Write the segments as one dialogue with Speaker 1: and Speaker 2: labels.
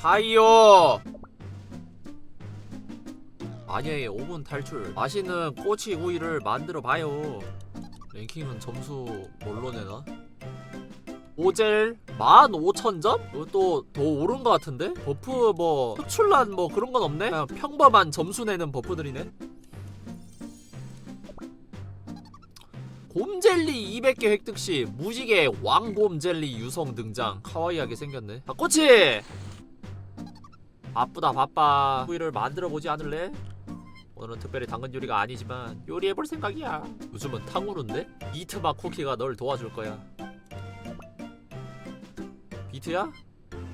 Speaker 1: 하이요 아니 5분 탈출 맛있는 꼬치 구이를 만들어 봐요 랭킹은 점수 뭘로 내나? 오젤 15,000점? 이거 또더 오른 것 같은데? 버프 뭐 특출난 뭐 그런 건 없네? 그냥 평범한 점수 내는 버프들이네 곰젤리 200개 획득 시 무지개 왕곰젤리 유성 등장 카와이하게 생겼네 아 꼬치! 바쁘다 바빠 구이를 만들어 보지 않을래? 오늘은 특별히 당근 요리가 아니지만 요리해볼 생각이야 요즘은 탕후루인데? 비트맛 쿠키가 널 도와줄 거야 비트야?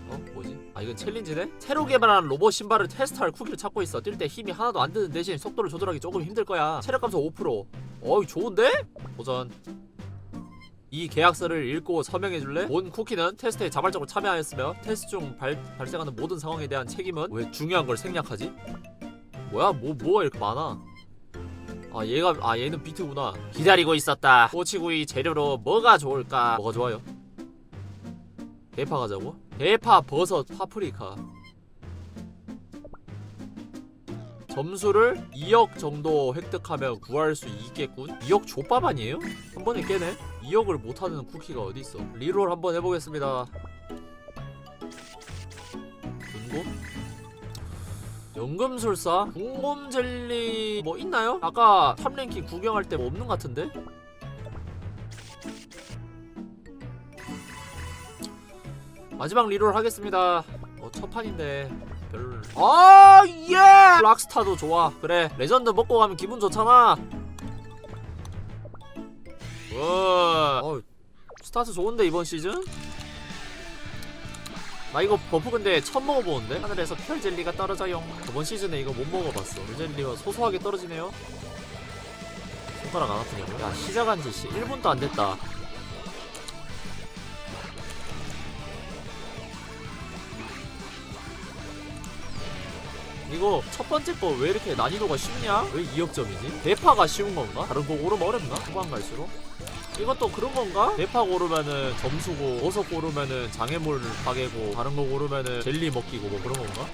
Speaker 1: 어? 뭐지? 아 이건 챌린지네? 새로 개발한 로봇 신발을 테스트할 쿠키를 찾고 있어 뛸 때 힘이 하나도 안 드는 대신 속도를 조절하기 조금 힘들 거야 체력 감소 5% 어이 좋은데? 도전 이 계약서를 읽고 서명해줄래? 본 쿠키는 테스트에 자발적으로 참여하였으며 테스트 중 발, 발생하는 모든 상황에 대한 책임은 왜 중요한 걸 생략하지? 뭐야 뭐 뭐가 이렇게 많아 아 얘가 아 얘는 비트구나 기다리고 있었다 꼬치구이 재료로 뭐가 좋을까 뭐가 좋아요? 대파 가자고? 대파 버섯 파프리카 점수를 2억 정도 획득하면 구할 수 있겠군 2억 족밥 아니에요? 한 번에 깨네 2억을 못하는 쿠키가 어디 있어? 리롤 한번 해보겠습니다. 군곰? 연금술사? 궁곰 젤리 뭐 있나요? 아까 탑랭킹 구경할 때 뭐 없는 것 같은데? 마지막 리롤 하겠습니다. 어, 첫 판인데 별. 아 예! 락스타도 좋아. 그래 레전드 먹고 가면 기분 좋잖아. 와, 어, 스타트 좋은데 이번 시즌? 나 이거 버프 근데 처음 먹어보는데? 하늘에서 별 젤리가 떨어져요. 저번 시즌에 이거 못 먹어봤어. 별 젤리가 소소하게 떨어지네요. 손가락 안 아프냐고? 야 시작한 지 1분도 안 됐다. 이거 첫 번째 거 왜 이렇게 난이도가 쉽냐? 왜 2억점이지? 대파가 쉬운 건가? 다른 거 고르면 어렵나? 후반 갈수록? 이것도 그런 건가? 대파 고르면은 점수고 버섯 고르면은 장애물 파괴고 다른 거 고르면은 젤리 먹기고 뭐 그런 건가?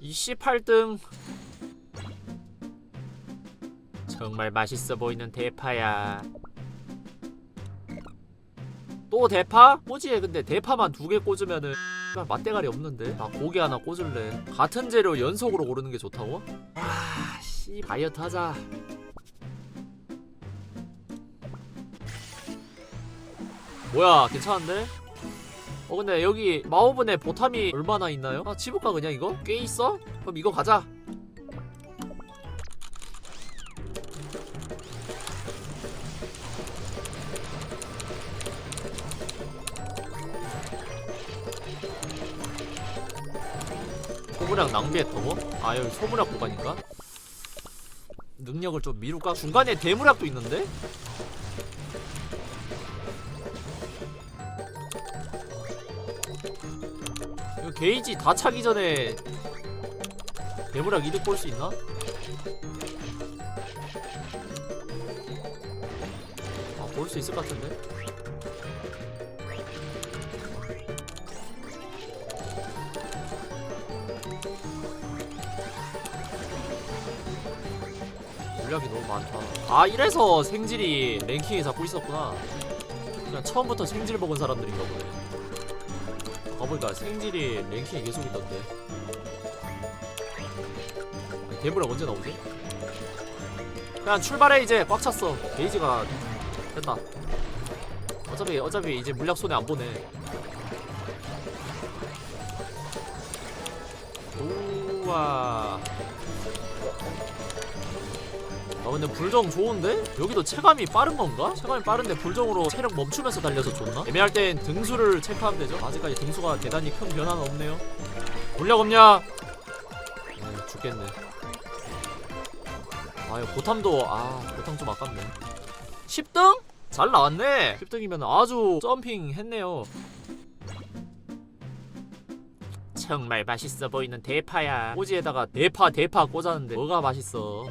Speaker 1: 이씨 8등 정말 맛있어 보이는 대파야 또 대파? 뭐지 근데 대파만 두 개 꽂으면은 맛대가리 없는데 나 고기 하나 꽂을래 같은 재료 연속으로 고르는 게 좋다고? 아씨 다이어트 하자 뭐야 괜찮은데? 어 근데 여기 마오분의 보탐이 얼마나 있나요? 아 집을까 그냥 이거? 꽤 있어? 그럼 이거 가자 소분약 낭비했다고? 아 여기 소분약 보관인가? 능력을 좀 미룰까? 중간에 대물약도 있는데? 이거 게이지 다 차기 전에 대물약 이득 볼 수 있나? 아 볼 수 있을 것 같은데? 물량이 너무 많다. 아 이래서 생질이 랭킹에 잡고 있었구나. 그냥 처음부터 생질 먹은 사람들인가 보네. 가보니까 생질이 랭킹에 계속 있던데. 아니, 대물약 언제 나오지? 그냥 출발해 이제 꽉 찼어. 게이지가 됐다. 어차피 어차피 이제 물약 손에 안 보내. 우와. 아 근데 불정 좋은데? 여기도 체감이 빠른 건가? 체감이 빠른데 불정으로 체력 멈추면서 달려서 좋나? 애매할 땐 등수를 체크하면 되죠 아직까지 등수가 대단히 큰 변화는 없네요 물약 없냐? 아 죽겠네 아유 보탐도 아 보탐 좀 아깝네 10등? 잘 나왔네 10등이면 아주 점핑 했네요 정말 맛있어 보이는 대파야 꼬지에다가 대파 대파 꽂았는데 뭐가 맛있어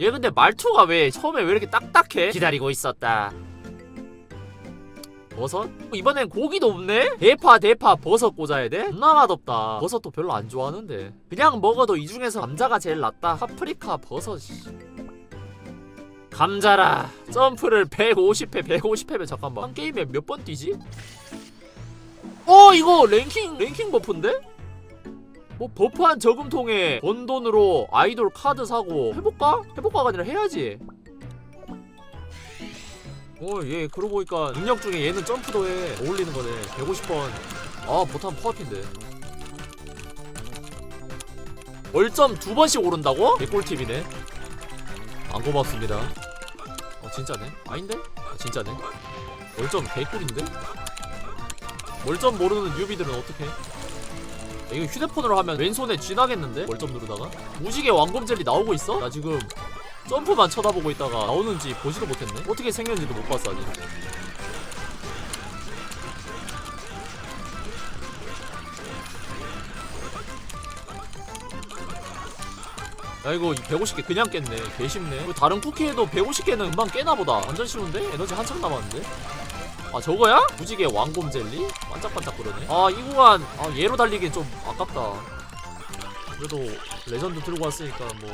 Speaker 1: 얘 근데 말투가 왜 처음에 왜 이렇게 딱딱해? 기다리고 있었다 버섯? 이번엔 고기도 없네? 대파 대파 버섯 꽂아야 돼? 존나 맛없다 버섯도 별로 안 좋아하는데 그냥 먹어도 이 중에서 감자가 제일 낫다 파프리카 버섯 씨. 감자라 점프를 150회 150회면 잠깐만 한 게임에 몇 번 뛰지? 어 이거 랭킹 랭킹 버프인데? 뭐 버프한 저금통에 번 돈으로 아이돌 카드 사고 해볼까? 해볼까가 아니라 해야지 어얘 그러고 보니까 능력 중에 얘는 점프도 해 어울리는 거네 150번 아 보탐 코앞인데 월점 두 번씩 오른다고? 개꿀팁이네 안 고맙습니다 어 진짜네? 아닌데? 아, 진짜네 월점 개꿀인데? 월점 모르는 뉴비들은 어떻게? 이거 휴대폰으로 하면 왼손에 쥐나겠는데? 월점 누르다가? 무지개 왕검 젤리 나오고 있어? 나 지금 점프만 쳐다보고 있다가 나오는지 보지도 못했네? 어떻게 생겼는지도 못 봤어 아직 야 이거 150개 그냥 깼네 개쉽네 다른 쿠키에도 150개는 금방 깨나보다 완전 쉬운데? 에너지 한참 남았는데? 아 저거야? 무지개 왕곰 젤리? 반짝반짝 그러네. 아 이 구간. 아 얘로 달리기엔 좀 아깝다. 그래도 레전드 들고 왔으니까 뭐.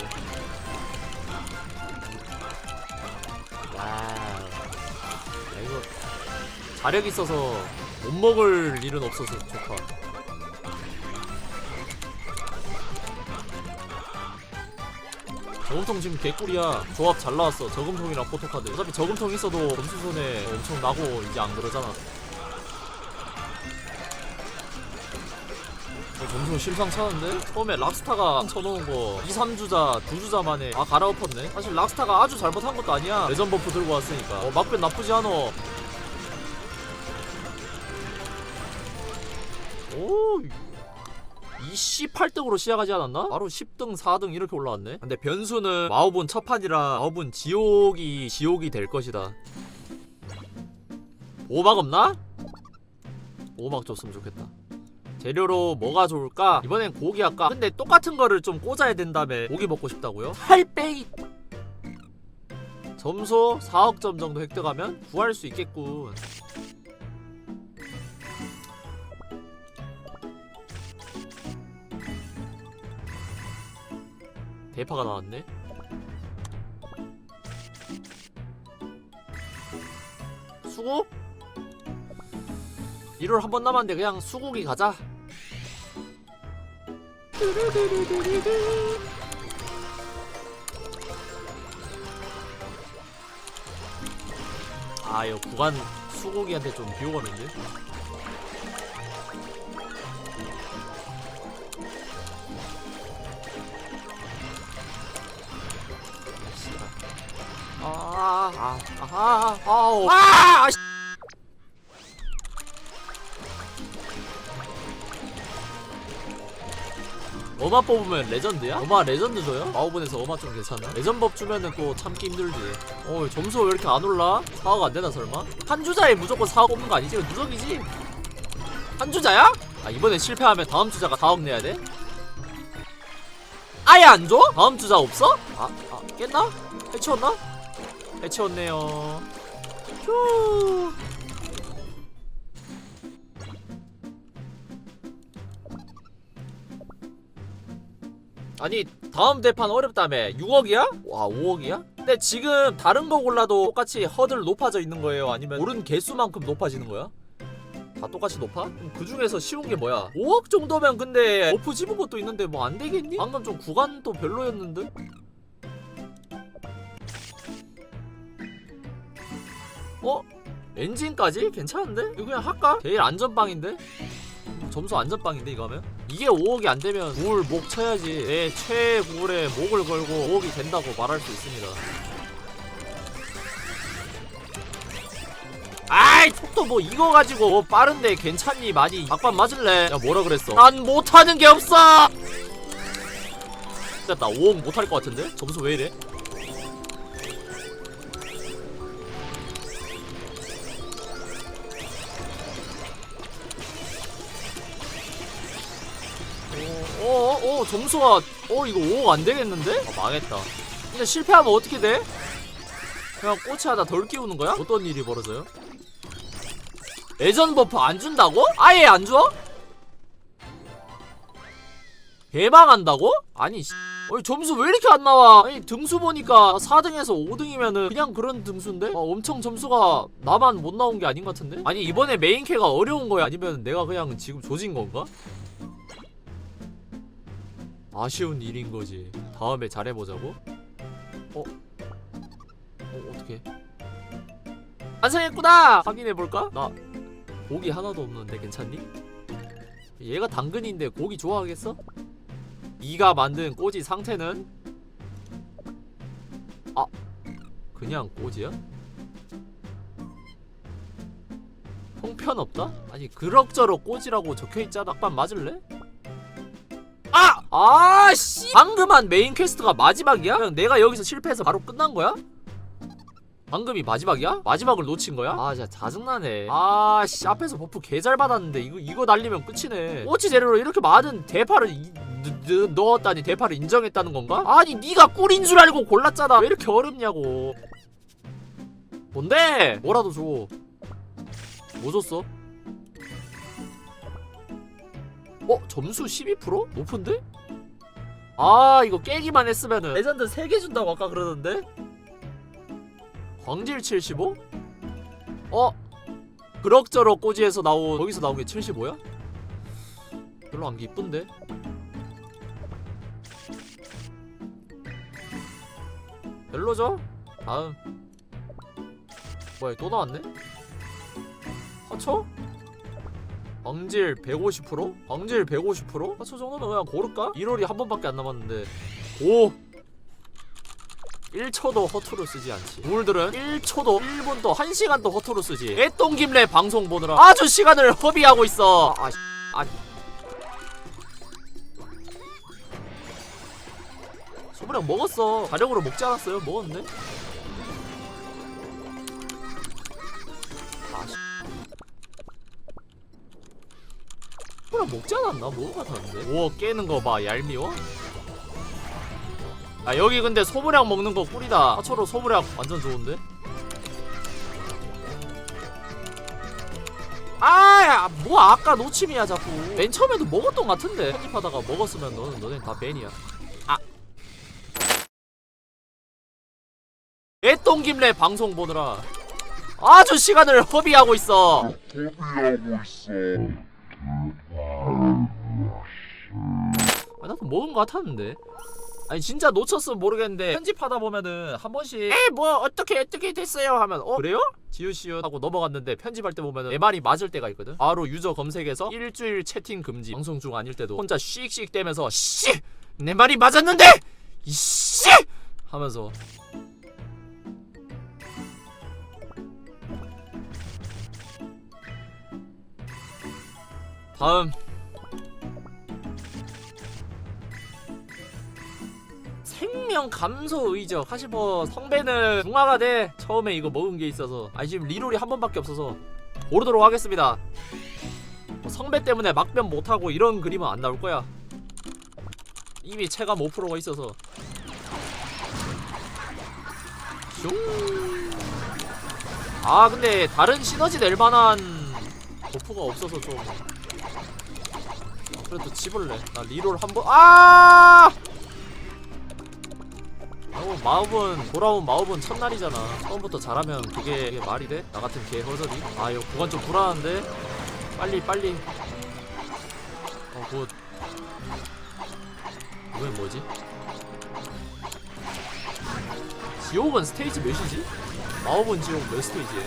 Speaker 1: 와우. 야 이거 자력 있어서 못 먹을 일은 없어서 좋다 저금통 지금 개꿀이야. 조합 잘 나왔어. 저금통이랑 포토카드. 어차피 저금통 있어도 점수 손에 엄청 나고 이제 안 그러잖아. 어, 점수 심상찮은데? 처음에 락스타가 쳐놓은 거 2, 3주자, 2주자 만에 다 갈아엎었네. 사실 락스타가 아주 잘못한 것도 아니야. 레전 버프 들고 왔으니까. 어, 막변 나쁘지 않어 오 28등으로 시작하지 않았나? 바로 10등, 4등 이렇게 올라왔네. 근데 변수는 마법은 첫 판이라 마법은 지옥이 지옥이 될 것이다. 오막 없나? 오막 줬으면 좋겠다. 재료로 뭐가 좋을까? 이번엔 고기 할까? 근데 똑같은 거를 좀 꽂아야 된다며 고기 먹고 싶다고요? 할배이 점수 4억 점 정도 획득하면 구할 수 있겠군. 대파가 나왔네. 수국? 1월 한 번 남았는데 그냥 수국이 가자. 아, 이거 구간 수국이한테 좀 비호감인데? 아, 아, 아, 아, 아우. 아, 씨. 어마 뽑으면 레전드야? 어마 레전드 줘요? 마오본에서 어마 좀 괜찮아? 레전법 주면은 또 참기 힘들지 어 점수 왜 이렇게 안 올라? 4억 안 되나 설마? 한 주자에 무조건 4억 뽑는 거 아니지? 이거 누적이지? 한 주자야? 아 이번에 실패하면 다음 주자가 4억 내야 돼? 아예 안 줘? 다음 주자 없어? 아, 아 깼나? 해치웠나? 해치웠네요. 휴. 아니 다음 대판 어렵다며 6억이야? 와 5억이야? 근데 지금 다른 거 골라도 똑같이 허들 높아져 있는 거예요? 아니면 오른 개수만큼 높아지는 거야? 다 똑같이 높아? 그 중에서 쉬운 게 뭐야? 5억 정도면 근데 버프 집은 것도 있는데 뭐 안 되겠니? 방금 좀 구간도 별로였는데? 어? 엔진까지? 괜찮은데? 이거 그냥 할까? 제일 안전빵인데? 점수 안전빵인데 이거 하면? 이게 5억이 안 되면 뭘목 쳐야지 내 최고에 목을 걸고 5억이 된다고 말할 수 있습니다 아이 속도 뭐 이거 가지고 뭐 빠른데 괜찮니 많이 박반 맞을래 야 뭐라 그랬어 난 못하는 게 없어 됐다 5억 못할 것 같은데? 점수 왜 이래? 어 점수가 어 이거 5억 안 되겠는데? 아 망했다 근데 실패하면 어떻게 돼? 그냥 꼬치 하나 덜 끼우는 거야? 어떤 일이 벌어져요? 레전 버프 안 준다고? 아예 안 줘? 대망한다고? 아니 씨. 어이 점수 왜 이렇게 안 나와? 아니 등수 보니까 4등에서 5등이면은 그냥 그런 등수인데? 아, 엄청 점수가 나만 못 나온 게 아닌 것 같은데? 아니 이번에 메인 캐가 어려운 거야? 아니면 내가 그냥 지금 조진 건가? 아쉬운 일인 거지. 다음에 잘해보자고? 어? 어, 어떻게? 완성했구나! 확인해볼까? 나 고기 하나도 없는데 괜찮니? 얘가 당근인데 고기 좋아하겠어? 이가 만든 꼬지 상태는 아 그냥 꼬지야? 형편없다? 아니 그럭저럭 꼬지라고 적혀있잖아 딱반 맞을래? 아! 아씨! 방금 한 메인 퀘스트가 마지막이야? 그냥 내가 여기서 실패해서 바로 끝난 거야? 방금이 마지막이야? 마지막을 놓친 거야? 아 진짜 짜증나네 아씨 앞에서 버프 개 잘 받았는데 이거 이거 날리면 끝이네 꼬치 재료로 이렇게 많은 대파를 이, 넣- 넣- 넣었다니 대파를 인정했다는 건가? 아니 네가 꿀인 줄 알고 골랐잖아 왜 이렇게 어렵냐고 뭔데? 뭐라도 줘. 뭐 줬어? 어? 점수 12%? 높은데? 아 이거 깨기만 했으면은 레전드 3개 준다고 아까 그러던데? 광질 75? 어? 그럭저럭 꼬지에서 나온 거기서 나온 게 75야? 별로 안 기쁜데? 별로죠? 다음 뭐야 또 나왔네? 허초? 광질 150%? 광질 150%? 허초 정도면 그냥 고를까? 1월이 한 번밖에 안 남았는데 오! 1초도 허투루 쓰지 않지 우울들은 1초도 1분도 1시간도 허투루 쓰지 애똥김래 방송 보느라 아주 시간을 허비하고 있어 아, 씨. 아. 소문형 먹었어 자력으로 먹지 않았어요? 먹었네? 아, 소문형 먹지 않았나? 먹은 것 같았는데 우와 깨는 거 봐 얄미워? 아 여기 근데 소무량 먹는 거 꿀이다 하초로 소무량 완전 좋은데? 아야 뭐 아까 노침이야 자꾸 맨 처음에도 먹었던 것 같은데 편집하다가 먹었으면 너는 너네 다 벤이야 아 애똥김래 방송 보느라 아주 시간을 허비하고 있어
Speaker 2: 허비하고 있어.
Speaker 1: 아, 나도 먹은 것 같았는데. 아니 진짜 놓쳤으면 모르겠는데 편집하다 보면은 한 번씩 에이 뭐 어떻게 어떻게 됐어요? 하면 어 그래요? 지우시우 하고 넘어갔는데 편집할 때 보면은 내 말이 맞을 때가 있거든. 바로 유저 검색에서 일주일 채팅 금지. 방송 중 아닐 때도 혼자 씩씩 대면서 씨내 말이 맞았는데! 이씨! 하면서. 다음 생명 감소 의적 사실 뭐 성배는 중화가 돼. 처음에 이거 먹은 게 있어서. 아 지금 리롤이 한 번밖에 없어서 고르도록 하겠습니다. 뭐 성배 때문에 막변 못하고 이런 그림은 안 나올 거야. 이미 체감 5%가 있어서. 슝아 근데 다른 시너지 낼 만한 버프가 없어서 좀. 그래도 집을래. 나 리롤 한번. 아 어, 마법은 돌아온 마법은 첫날이잖아. 처음부터 잘하면 그게, 그게 말이 돼? 나 같은 개 허전이. 아 이거 구간 좀 불안한데. 빨리 빨리. 어 굿. 이건 뭐지? 지옥은 스테이지 몇이지? 마법은 지옥 몇 스테이지에?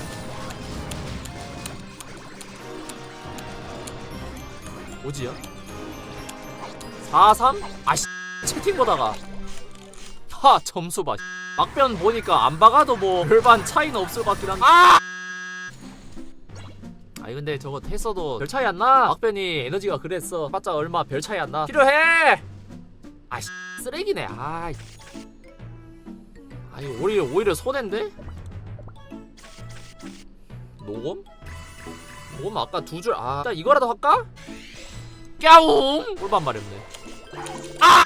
Speaker 1: 뭐지야? 4, 3? 아씨 채팅 보다가 하 점수 봐 막변 보니까 안 박아도 뭐 별반 차이는 없을 것 같긴 한데 아! 아니 근데 저거 했어도 별 차이 안 나. 막변이 에너지가 그랬어. 봤자 얼마 별 차이 안 나. 필요해. 아 씨, 쓰레기네. 아. 아니 오히려 오히려 손해인데? 녹음? 녹음 아까 두 줄. 아, 일단 이거라도 할까? 꺄웅! 꿀밤 마렵네. 우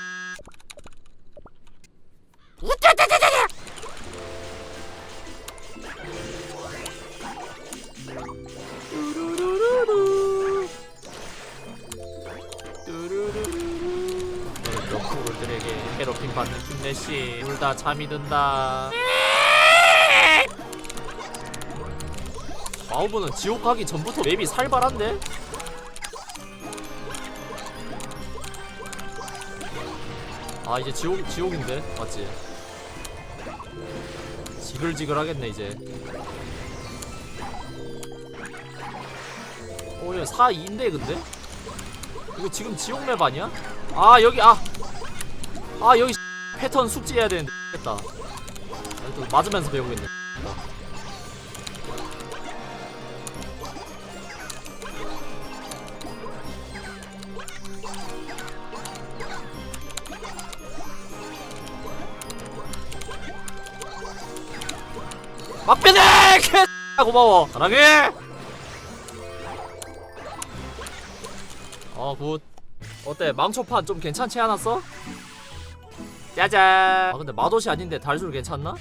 Speaker 1: 역부들에게 괴롭힘 받는 김래씨 둘다 잠이 든다 마우브는 지옥 가기 전부터 맵이 살벌한데? 아 이제 지옥 지옥인데 맞지? 지글지글하겠네 이제. 오야 4 2인데 근데? 이거 지금 지옥 맵 아니야? 아 여기 아. 아 여기 패턴 숙지해야 되는데 했다. 아, 또 맞으면서 배우겠네. 막변해! 개 고마워. 사랑해. 어 굿. 어때 망초판 좀 괜찮지 않았어? 짜잔. 아 근데 맛옷이 아닌데 달술 괜찮나?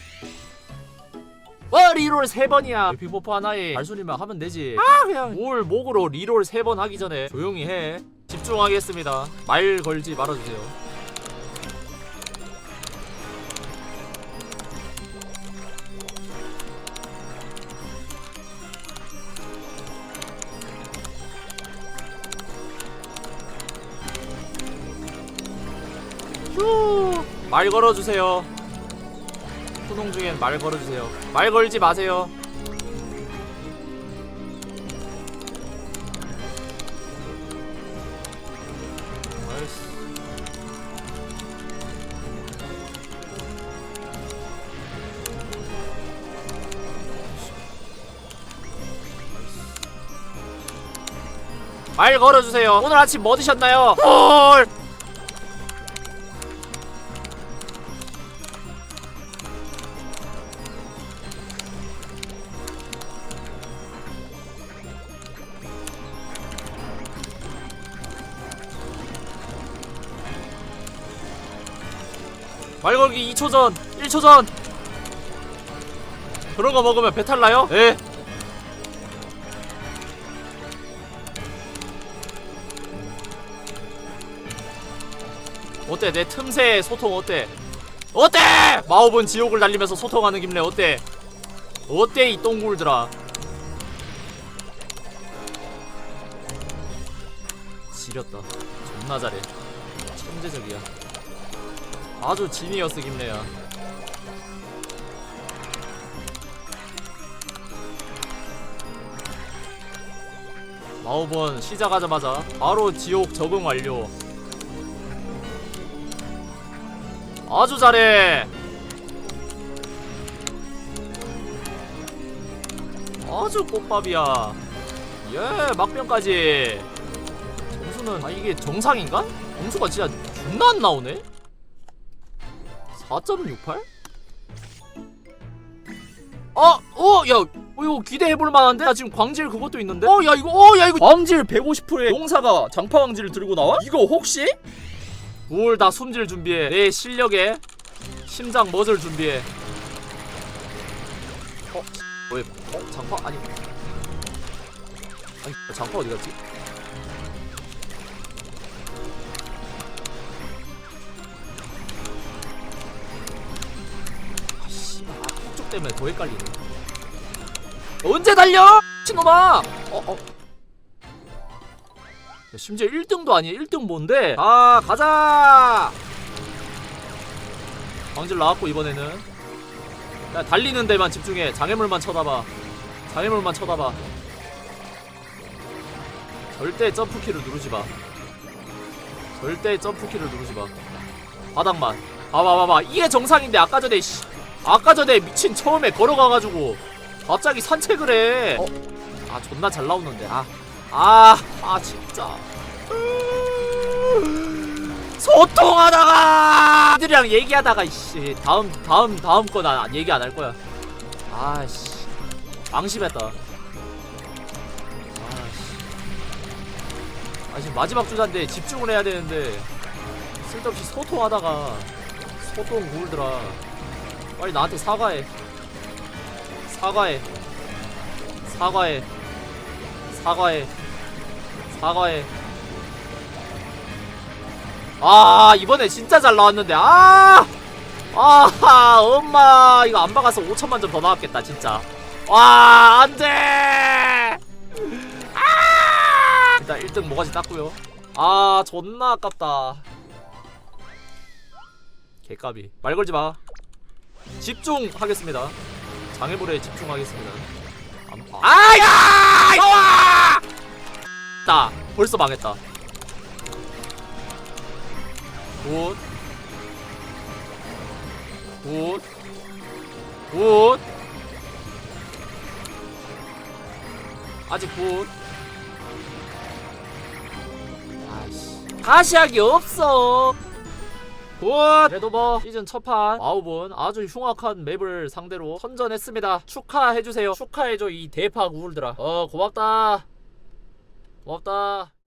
Speaker 1: 와 리롤 세 번이야. 비포프 하나에 달술이면 하면 되지. 아 그냥 뭘 목으로 리롤 세번 하기 전에 조용히 해. 집중하겠습니다. 말 걸지 말아주세요. 휴. 말 걸어주세요. 수능 중엔 말 걸어주세요. 말 걸지 마세요. 말 걸어주세요. 오늘 아침 뭐 드셨나요? 헐. 말 걸기 2초 전, 1초 전. 그런 거 먹으면 배탈 나요? 예. 어때? 내 틈새 소통 어때? 어때? 마법은 지옥을 달리면서 소통하는 김래 어때? 어때 이 똥굴들아? 지렸다. 존나 잘해. 천재적이야. 아주 지니어스 김래야. 마우본 시작하자마자 바로 지옥 적응 완료. 아주 잘해. 아주 꽃밥이야. 예, 막변까지. 점수는 아 이게 정상인가? 점수가 진짜 존나 안 나오네. 4.68? 어, 어, 야, 어, 이거 기대해볼 만한데? 나 지금 광질 그것도 있는데? 어, 야, 이거, 어, 야, 이거 광질 150%에 용사가 장파 광질을 들고 나와? 이거 혹시? 뭘다 숨질 준비해. 내 실력에 심장 멋을 준비해. 어, 왜? 어, 장파 아니. 아니, 장파 어디 갔지? 때문에 더 헷갈리네. 언제 달려? 미친놈아! 어, 어. 야, 심지어 1등도 아니야. 1등 뭔데? 아, 가자! 광질 나왔고, 이번에는. 야, 달리는 데만 집중해. 장애물만 쳐다봐. 장애물만 쳐다봐. 절대 점프키를 누르지 마. 절대 점프키를 누르지 마. 바닥만. 봐봐, 봐봐. 이게 정상인데, 아까 전에, 씨. 아까 전에 미친 처음에 걸어가가지고 갑자기 산책을 해. 어? 아 존나 잘 나오는데. 아, 아, 아 진짜. 소통하다가 애들이랑 얘기하다가 이씨 다음 다음 다음 거나 얘기 안 할 거야. 아씨 방심했다. 아씨. 아 지금 마지막 주자인데 집중을 해야 되는데 쓸데없이 소통하다가 소통 울더라 빨리 나한테 사과해. 사과해. 사과해. 사과해. 사과해. 아 이번에 진짜 잘 나왔는데. 아! 아 엄마. 이거 안 박아서 5천만 점 더 나왔겠다 진짜. 와 안돼! 아! 일단 1등 모가지 땄고요. 아 존나 아깝다. 개까비. 말 걸지 마 집중하겠습니다 장애물에 집중하겠습니다 안- 아- 아야 나와 다 벌써 망했다 굿 굿. 굿. 아직 굿. 아이씨. 가시하기 없어. 굿. 그래도 뭐 시즌 첫판 아홉은 아주 흉악한 맵을 상대로 선전했습니다. 축하해주세요. 축하해줘 이 대파 우울들아. 어 고맙다. 고맙다.